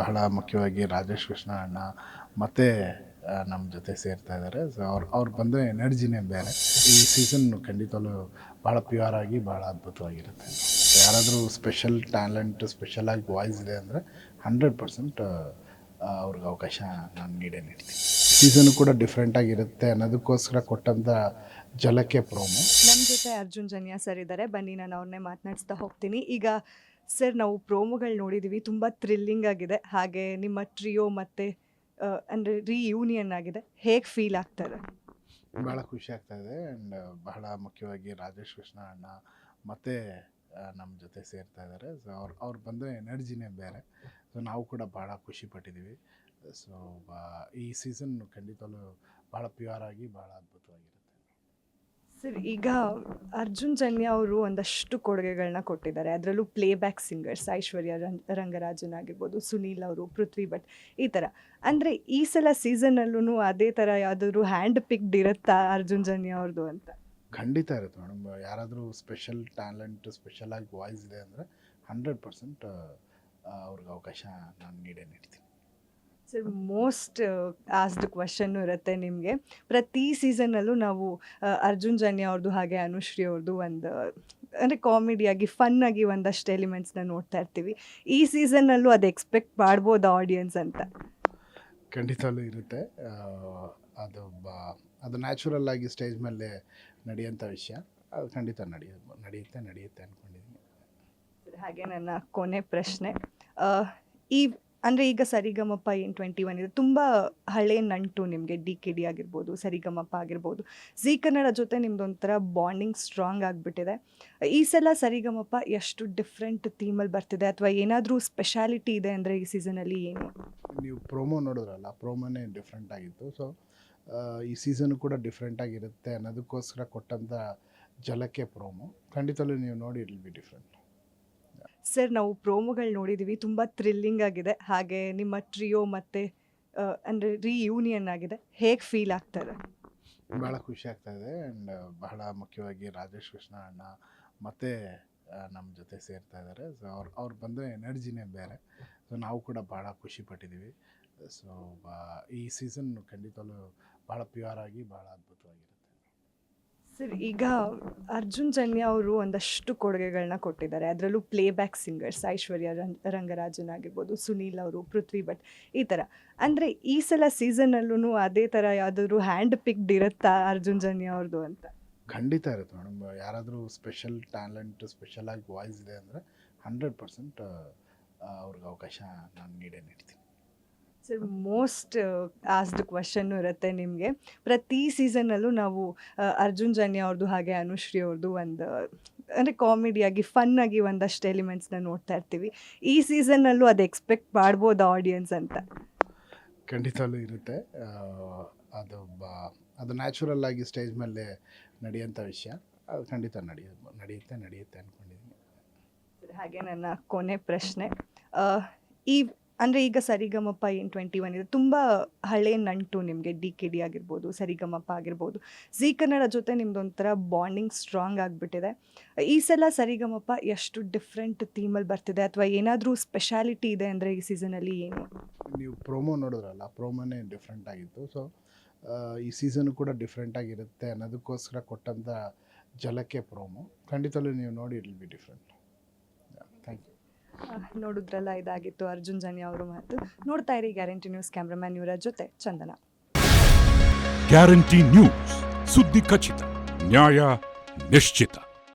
ಬಹಳ ಮುಖ್ಯವಾಗಿ ರಾಜೇಶ್ ಕೃಷ್ಣ ಅಣ್ಣ ಮತ್ತು ನಮ್ಮ ಜೊತೆ ಸೇರ್ತಾ ಇದ್ದಾರೆ ಸೊ ಅವ್ರು ಅವ್ರು ಬಂದರೆ ಎನರ್ಜಿನೇ ಬೇರೆ. ಈ ಸೀಸನ್ ಖಂಡಿತವೂ ಭಾಳ ಪ್ಯೂರ್ ಆಗಿ ಭಾಳ ಅದ್ಭುತವಾಗಿರುತ್ತೆ. ಯಾರಾದರೂ ಸ್ಪೆಷಲ್ ಟ್ಯಾಲೆಂಟ್ ಸ್ಪೆಷಲಾಗಿ ವಾಯ್ಸ್ ಇದೆ ಅಂದರೆ ಹಂಡ್ರೆಡ್ ಪರ್ಸೆಂಟ್ ಅವ್ರಿಗೆ ಅವಕಾಶ ನಾನು ನೀಡೇ ನೀಡ್ತೀನಿ ಸೀಸನ್ ಕೂಡ ಡಿಫ್ರೆಂಟಾಗಿರುತ್ತೆ ಅನ್ನೋದಕ್ಕೋಸ್ಕರ ಕೊಟ್ಟಂಥ ಜಲಕ್ಕೆ ಪ್ರೋಮೋ ನಮ್ಮ ಜೊತೆ ಅರ್ಜುನ್ ಜನ್ಯಾ ಸರ್ ಇದ್ದಾರೆ ಬನ್ನಿ, ನಾನು ಅವ್ರನ್ನೇ ಮಾತನಾಡಿಸ್ತಾ ಹೋಗ್ತೀನಿ. ಈಗ ಸರ್, ನಾವು ಪ್ರೋಮೋಗಳು ನೋಡಿದ್ದೀವಿ ತುಂಬ ಥ್ರಿಲ್ಲಿಂಗ್ ಆಗಿದೆ. ಹಾಗೆ ನಿಮ್ಮ ಟ್ರಿಯೋ ಮತ್ತು ಅಂದರೆ ರಿಯೂನಿಯನ್ ಆಗಿದೆ. ಹೇಗೆ ಫೀಲ್ ಆಗ್ತದೆ ಭಾಳ ಖುಷಿ ಆಗ್ತಾ ಇದೆ. ಆ್ಯಂಡ್ ಬಹಳ ಮುಖ್ಯವಾಗಿ ರಾಜೇಶ್ ಕೃಷ್ಣ ಅಣ್ಣ ಮತ್ತು ನಮ್ಮ ಜೊತೆ ಸೇರ್ತಾ ಇದ್ದಾರೆ ಸೊ ಅವ್ರು ಅವ್ರು ಬಂದರೆ ಎನರ್ಜಿನೇ ಬೇರೆ. ಸೊ ನಾವು ಕೂಡ ಭಾಳ ಖುಷಿ ಪಟ್ಟಿದ್ದೀವಿ ಸೊ ಈ ಸೀಸನ್ ಖಂಡಿತವೂ ಭಾಳ ಪ್ಯೂರ್ ಆಗಿ ಭಾಳ ಅದ್ಭುತವಾಗಿರುತ್ತೆ ಸರ್, ಈಗ ಅರ್ಜುನ್ ಜನ್ಯ ಅವರು ಒಂದಷ್ಟು ಕೊಡುಗೆಗಳನ್ನ ಕೊಟ್ಟಿದ್ದಾರೆ. ಅದರಲ್ಲೂ ಪ್ಲೇಬ್ಯಾಕ್ ಸಿಂಗರ್ಸ್ ಐಶ್ವರ್ಯ ರಂಗ, ರಂಗರಾಜನ್ ಆಗಿರ್ಬೋದು, ಸುನೀಲ್ ಅವರು, ಪೃಥ್ವಿ ಭಟ್ ಈ ಥರ. ಅಂದರೆ ಈ ಸಲ ಸೀಸನಲ್ಲೂ ಅದೇ ಥರ ಯಾವುದಾದ್ರು ಹ್ಯಾಂಡ್ ಪಿಕ್ಡ್ ಇರುತ್ತಾ ಅರ್ಜುನ್ ಜನ್ಯ ಅವ್ರದ್ದು ಅಂತ? ಖಂಡಿತ ಇರುತ್ತೆ ಮೇಡಮ್ ಯಾರಾದರೂ ಸ್ಪೆಷಲ್ ಟ್ಯಾಲೆಂಟ್ ಸ್ಪೆಷಲಾಗಿ ವಾಯ್ಸ್ ಇದೆ ಅಂದರೆ ಹಂಡ್ರೆಡ್ ಪರ್ಸೆಂಟ್ ಅವ್ರಿಗೆ ಅವಕಾಶ ನಾನು ನೀಡೇ ನೀಡ್ತೀನಿ ಸರ್ ಮೋಸ್ಟ್ ಆಸ್ಡ್ ಕ್ವಶನ್ನು ಇರುತ್ತೆ ನಿಮಗೆ. ಪ್ರತಿ ಸೀಸನ್ನಲ್ಲೂ ನಾವು ಅರ್ಜುನ್ ಜನ್ಯ ಅವ್ರದ್ದು ಹಾಗೆ ಅನುಶ್ರೀ ಅವ್ರದ್ದು ಒಂದು ಅಂದರೆ ಕಾಮಿಡಿಯಾಗಿ ಫನ್ನಾಗಿ ಒಂದಷ್ಟು ಎಲಿಮೆಂಟ್ಸ್ನ ನೋಡ್ತಾ ಇರ್ತೀವಿ. ಈ ಸೀಸನ್ನಲ್ಲೂ ಅದು ಎಕ್ಸ್ಪೆಕ್ಟ್ ಮಾಡ್ಬೋದು ಆಡಿಯನ್ಸ್ ಅಂತ. ಖಂಡಿತವೂ ಇರುತ್ತೆ. ಅದು ಅದು ನ್ಯಾಚುರಲ್ ಆಗಿ ಸ್ಟೇಜ್ ಮೇಲೆ ನಡೆಯುವಂಥ ವಿಷಯ. ಅದು ಖಂಡಿತ ನಡೆಯ ನಡೆಯುತ್ತೆ ನಡೆಯುತ್ತೆ ಅಂದ್ಕೊಂಡಿದ್ದೀನಿ ಹಾಗೆ ನನ್ನ ಕೊನೆ ಪ್ರಶ್ನೆ. ಈ ಅಂದರೆ ಈಗ ಸರಿಗಮಪ ಏನು ಟ್ವೆಂಟಿ ಒನ್ ಇದೆ. ತುಂಬ ಹಳೆ ನಂಟು ನಿಮಗೆ ಡಿ ಕೆ ಡಿ ಆಗಿರ್ಬೋದು, ಸರಿಗಮಪ ಆಗಿರ್ಬೋದು. ಜಿ ಕನ್ನಡ ಜೊತೆ ನಿಮ್ದೊಂಥರ ಬಾಂಡಿಂಗ್ ಸ್ಟ್ರಾಂಗ್ ಆಗಿಬಿಟ್ಟಿದೆ. ಈ ಸಲ ಸರಿಗಮಪ ಎಷ್ಟು ಡಿಫ್ರೆಂಟ್ ಥೀಮಲ್ಲಿ ಬರ್ತಿದೆ? ಅಥವಾ ಏನಾದರೂ ಸ್ಪೆಷಾಲಿಟಿ ಇದೆ ಅಂದರೆ ಈ ಸೀಸನಲ್ಲಿ ಏನು? ನೀವು ಪ್ರೋಮೋ ನೋಡಿದ್ರಲ್ಲ ಪ್ರೋಮೋನೇ ಡಿಫ್ರೆಂಟ್ ಆಗಿತ್ತು. ಸೊ ಈ ಸೀಸನ್ ಕೂಡ ಡಿಫ್ರೆಂಟ್ ಆಗಿರುತ್ತೆ ಅನ್ನೋದಕ್ಕೋಸ್ಕರ ಕೊಟ್ಟಂಥ ಜಲಕ್ಕೆ ಪ್ರೋಮೋ ಖಂಡಿತಲ್ಲೂ ನೀವು ನೋಡಿ it will be different sir, ನಾವು ಪ್ರೋಮೋಗಳು ನೋಡಿದ್ದೀವಿ ತುಂಬ ಥ್ರಿಲ್ಲಿಂಗ್ ಆಗಿದೆ. ಹಾಗೆ ನಿಮ್ಮ ಟ್ರಿಯೋ ಮತ್ತು ಅಂದರೆ ರೀಯೂನಿಯನ್ ಆಗಿದೆ. ಹೇಗೆ ಫೀಲ್ ಆಗ್ತದೆ ಭಾಳ ಖುಷಿ ಆಗ್ತಾ ಇದೆ. ಆ್ಯಂಡ್ ಬಹಳ ಮುಖ್ಯವಾಗಿ ರಾಜೇಶ್ ಕೃಷ್ಣ ಅಣ್ಣ ಮತ್ತು ನಮ್ಮ ಜೊತೆ ಸೇರ್ತಾ ಇದ್ದಾರೆ ಸೊ ಅವ್ರು ಅವ್ರು ಬಂದರೆ ಎನರ್ಜಿನೇ ಬೇರೆ. ಸೊ ನಾವು ಕೂಡ ಭಾಳ ಖುಷಿ ಪಟ್ಟಿದ್ದೀವಿ ಸೊ ಈ ಸೀಸನ್ ಖಂಡಿತವಾಗ್ಲೂ ಭಾಳ ಪ್ಯೂರ್ ಆಗಿ ಭಾಳ ಅದ್ಭುತವಾಗಿರುತ್ತೆ ಸರ್, ಈಗ ಅರ್ಜುನ್ ಜನ್ಯ ಅವರು ಒಂದಷ್ಟು ಕೊಡುಗೆಗಳನ್ನ ಕೊಟ್ಟಿದ್ದಾರೆ. ಅದರಲ್ಲೂ ಪ್ಲೇಬ್ಯಾಕ್ ಸಿಂಗರ್ಸ್ ಐಶ್ವರ್ಯ ರಂಗ್, ರಂಗರಾಜನ್ ಆಗಿರ್ಬೋದು, ಸುನೀಲ್ ಅವರು, ಪೃಥ್ವಿ ಭಟ್, ಈ ಥರ. ಅಂದರೆ ಈ ಸಲ ಸೀಸನಲ್ಲೂ ಅದೇ ಥರ ಯಾವುದಾದ್ರೂ ಹ್ಯಾಂಡ್ ಪಿಕ್ಡ್ ಇರುತ್ತಾ ಅರ್ಜುನ್ ಜನ್ಯ ಅವ್ರದ್ದು ಅಂತ? ಖಂಡಿತ ಇರುತ್ತೆ ಮೇಡಮ್. ಯಾರಾದರೂ ಸ್ಪೆಷಲ್ ಟ್ಯಾಲೆಂಟ್ ಸ್ಪೆಷಲಾಗಿ ವಾಯ್ಸ್ ಇದೆ ಅಂದರೆ ಹಂಡ್ರೆಡ್ ಪರ್ಸೆಂಟ್ ಅವ್ರಿಗೆ ಅವಕಾಶ ನಾನು ನೀಡೇ ನೀಡ್ತೀನಿ ಸರ್ ಮೋಸ್ಟ್ ಆಸ್ಡ್ ಕ್ವಶನ್ ಇರುತ್ತೆ ನಿಮಗೆ. ಪ್ರತಿ ಸೀಸನಲ್ಲೂ ನಾವು ಅರ್ಜುನ್ ಜನ್ಯ ಅವ್ರದ್ದು ಹಾಗೆ ಅನುಶ್ರೀ ಅವ್ರದ್ದು ಒಂದು ಅಂದರೆ ಕಾಮಿಡಿಯಾಗಿ ಫನ್ನಾಗಿ ಒಂದಷ್ಟು ಎಲಿಮೆಂಟ್ಸ್ನ ನೋಡ್ತಾ ಇರ್ತೀವಿ. ಈ ಸೀಸನ್ನಲ್ಲೂ ಅದು ಎಕ್ಸ್ಪೆಕ್ಟ್ ಮಾಡ್ಬೋದು ಆಡಿಯನ್ಸ್ ಅಂತ. ಖಂಡಿತವೂ ಇರುತ್ತೆ. ಅದು ಅದು ನ್ಯಾಚುರಲ್ ಆಗಿ ಸ್ಟೇಜ್ ಮೇಲೆ ನಡೆಯುವಂಥ ವಿಷಯ. ಅದು ಖಂಡಿತ ನಡೆಯ ನಡೆಯುತ್ತೆ ನಡೆಯುತ್ತೆ ಅಂದ್ಕೊಂಡಿದ್ದೀನಿ ಹಾಗೆ ನನ್ನ ಕೊನೆ ಪ್ರಶ್ನೆ. ಈ ಅಂದರೆ ಈಗ ಸರಿಗಮಪ ಏನು ಟ್ವೆಂಟಿ ಒನ್ ಇದೆ. ತುಂಬ ಹಳೆ ನಂಟು ನಿಮಗೆ ಡಿ ಕೆ ಡಿ ಆಗಿರ್ಬೋದು, ಸರಿಗಮಪ ಆಗಿರ್ಬೋದು. ಜಿ ಕನ್ನಡ ಜೊತೆ ನಿಮ್ದೊಂಥರ ಬಾಂಡಿಂಗ್ ಸ್ಟ್ರಾಂಗ್ ಆಗಿಬಿಟ್ಟಿದೆ. ಈ ಸಲ ಸರಿಗಮಪ ಎಷ್ಟು ಡಿಫ್ರೆಂಟ್ ಥೀಮಲ್ಲಿ ಬರ್ತಿದೆ? ಅಥವಾ ಏನಾದರೂ ಸ್ಪೆಷಾಲಿಟಿ ಇದೆ ಅಂದರೆ ಈ ಸೀಸನಲ್ಲಿ ಏನು? ನೀವು ಪ್ರೋಮೋ ನೋಡಿದ್ರಲ್ಲ ಪ್ರೋಮೋನೇ ಡಿಫ್ರೆಂಟ್ ಆಗಿತ್ತು. ಸೊ ಈ ಸೀಸನ್ ಕೂಡ ಡಿಫ್ರೆಂಟ್ ಆಗಿರುತ್ತೆ ಅನ್ನೋದಕ್ಕೋಸ್ಕರ ಕೊಟ್ಟಂಥ ಜಲಕ್ಕೆ ಪ್ರೋಮೋ ಖಂಡಿತಲ್ಲೂ ನೀವು ನೋಡಿ it will be different thank you ನೋಡಿದ್ರಲ್ಲ, ಇದಾಗಿತ್ತು. ಅರ್ಜುನ್ ಜನ್ಯ ಅವರು ಮಾತು. ನೋಡ್ತಾ ಇರಿ ಗ್ಯಾರಂಟಿ ನ್ಯೂಸ್ ಕ್ಯಾಮ್ರಾಮ್ಯಾನ್ ಇವರ ಜೊತೆ ಚಂದನ. ಗ್ಯಾರಂಟಿ ನ್ಯೂಸ್ ಸುದ್ದಿ ಖಚಿತ, ನ್ಯಾಯ ನಿಶ್ಚಿತ.